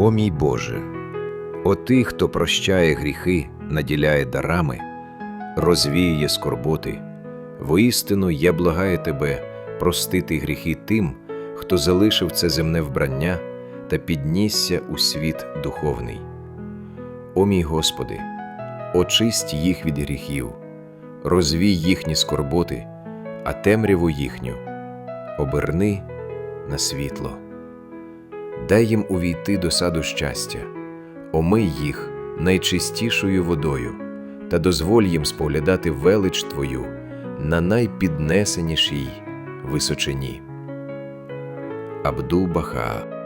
О мій Боже, о Ти, хто прощає гріхи, наділяє дарами, розвіює скорботи. Воістину я благаю Тебе простити гріхи тим, хто залишив це земне вбрання та піднісся у світ духовний. О мій Господи, очисть їх від гріхів, розвій їхні скорботи, а темряву їхню оберни на світло. Дай їм увійти до саду щастя, омий їх найчистішою водою та дозволь їм споглядати велич Твою на найпіднесенішій височині. Абдул Баха